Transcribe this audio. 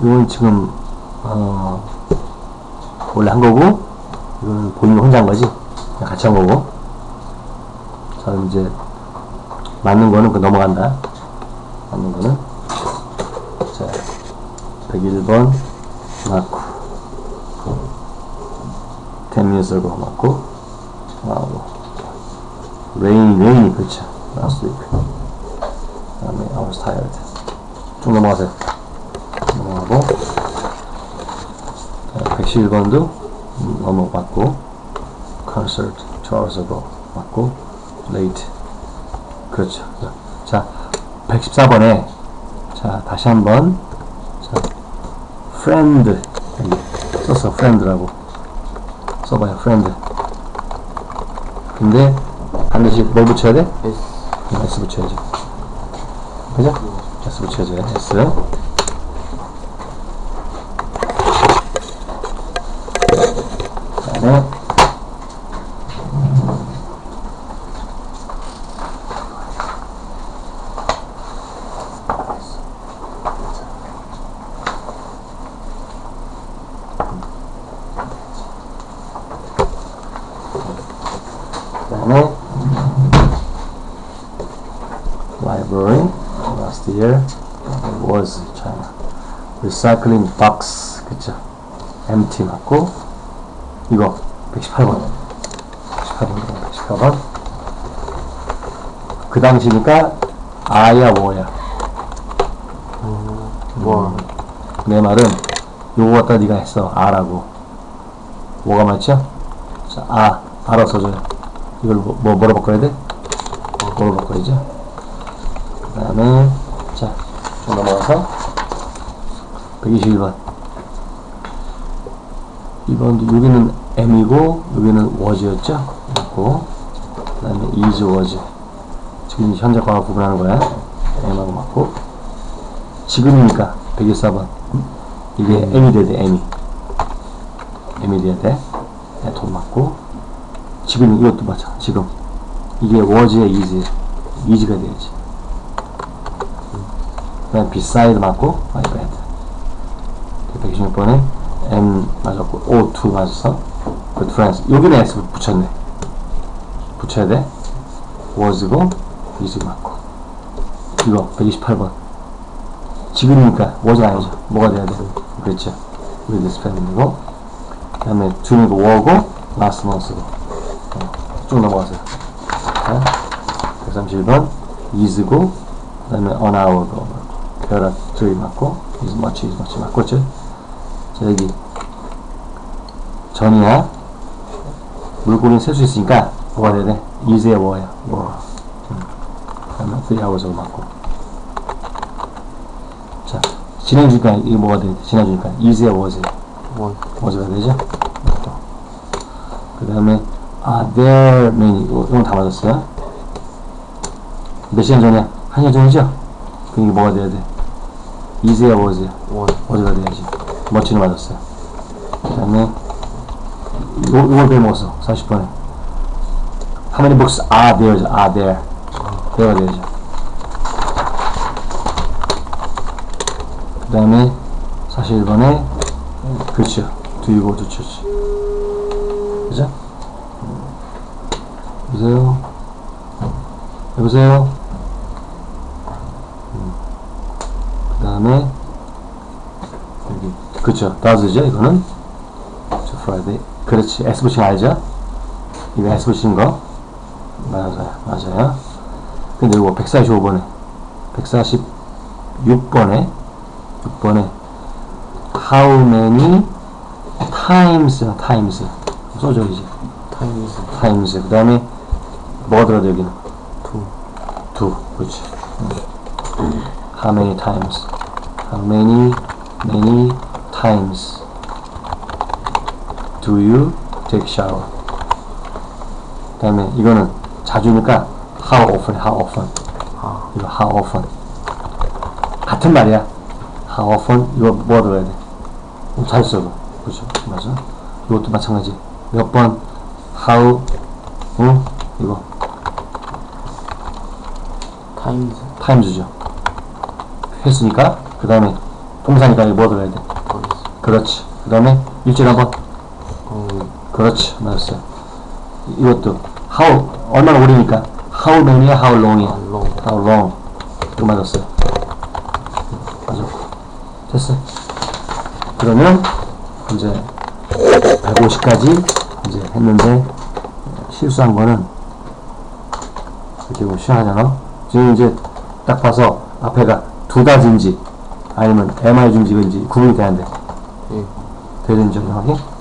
이건 지금 어 원래 한 거고 이거는 본인 혼자 한 거지? 같이 한 거고. 자 이제 맞는 거는 그 넘어간다. 맞는 거는. 자 101번 맞고 10 minutes ago 맞고 와우 rain rain 그렇죠. 그 다음에 was tired 쭉 넘어가세요 넘어가고 111번도 넘어갔고 concert ago 맞고 late. 그렇죠. 자 114번에 자 다시 한번 자 friend. 썼어 friend라고 써봐요 friend. 근데 반드시 뭘 붙여야 돼? S. 음, S 붙여야지 그죠? S 붙여줘요. S 그다음에 그다음에 library last year was China recycling box 그쵸 empty 맞고 이거 118번. 118번 118번. 그 당시니까 아야 뭐야. 뭐내 말은 요거 갖다 네가 했어. 아라고. 뭐가 맞죠? 자, 아 알아 써줘요. 이걸 뭐, 뭐 뭐로 바꿔야 돼? 뭐로 바꿔야죠? 그 다음에 자, 좀 넘어가서 121번 2번도 여기는 M이고 여기는 was였죠? 맞고 그 다음에 is was. 지금 현재 과거 구분하는 거야. M하고 맞고. 지금이니까 114번. 이게 M이 돼야 돼 M이. M이 돼야 돼. 네, 돈 맞고. 지금 이것도 맞아 지금. 이게 was에 is. is가 돼야지. 그 다음 beside 맞고 my bed 126번에 M 맞았고 O2 맞았어 good friends 여기는 S 붙였네 붙여야 돼 was고 is 맞고 이거 128번 지금이니까 was가 아니죠 뭐가 돼야 돼 그렇죠 this family고 그 다음에 거 were고 last month고 어, 쭉 넘어가세요 자, 131번 is고 그 다음에 on hour ago 별아 둘이 맞고 is much is much 맞고 죠 자 여기 전이야 물고기는 셀수 있으니까 뭐가 돼야 돼? is에 뭐야? 뭐 음. 그 다음에 three hours로 맞고 자 지난주니까 이게 뭐가 돼야 돼? 지난주니까 is에 was에 원 was가 되죠? 그 다음에 아 there many 이건 다 맞았어요 몇 시간 전이야? 한 시간 전이죠? 그럼 이게 뭐가 돼야 돼? was에 원 어디가 돼야지 멋지는 맞았어요 그 다음에 요, 이걸 빼먹었어 40번에 How many books are there? are there there가 돼야죠 그 다음에 41번에 그렇죠 Do you go to church 그죠? 여보세요? 여보세요? 그 다음에 does죠 이거는? 저 Friday 그렇지 S 붙인 거 알죠? 이거 S 붙인 거? 맞아요 맞아요. 근데 이거 145번에 146번에 6번에. How many times times. 써줘야지 타임즈 times. 그 다음에 뭐가 들어야 돼 여기는. 투 두. 그렇지. 음. how many times? How many many times do you take shower? 그 다음에 이거는 자주니까 how often how often? 아 이거 how often. 같은 말이야. how often? 이거 뭐가 들어야 돼? 어, 잘 써도 그렇죠? 맞아? 이것도 마찬가지. 몇 번? how 응? 이거. 타임즈 times죠. 했으니까 그 다음에 동사니까 이거 뭐 들어야 돼? 그렇지. 그 다음에 일주일에 한 번. 어, 그렇지. 맞았어요. 이것도 how 얼마나 오래니까 how many야 how long이야? long. how long. 이거 맞았어요. 맞았고. 됐어. 그러면 이제 150까지 이제 했는데 실수한 거는 이렇게 보면 시원하잖아. 지금 이제 딱 봐서 앞에가 두 가지인지 아니면 MI 중지인지 구분이 돼야 돼. 예. 되는지 확인.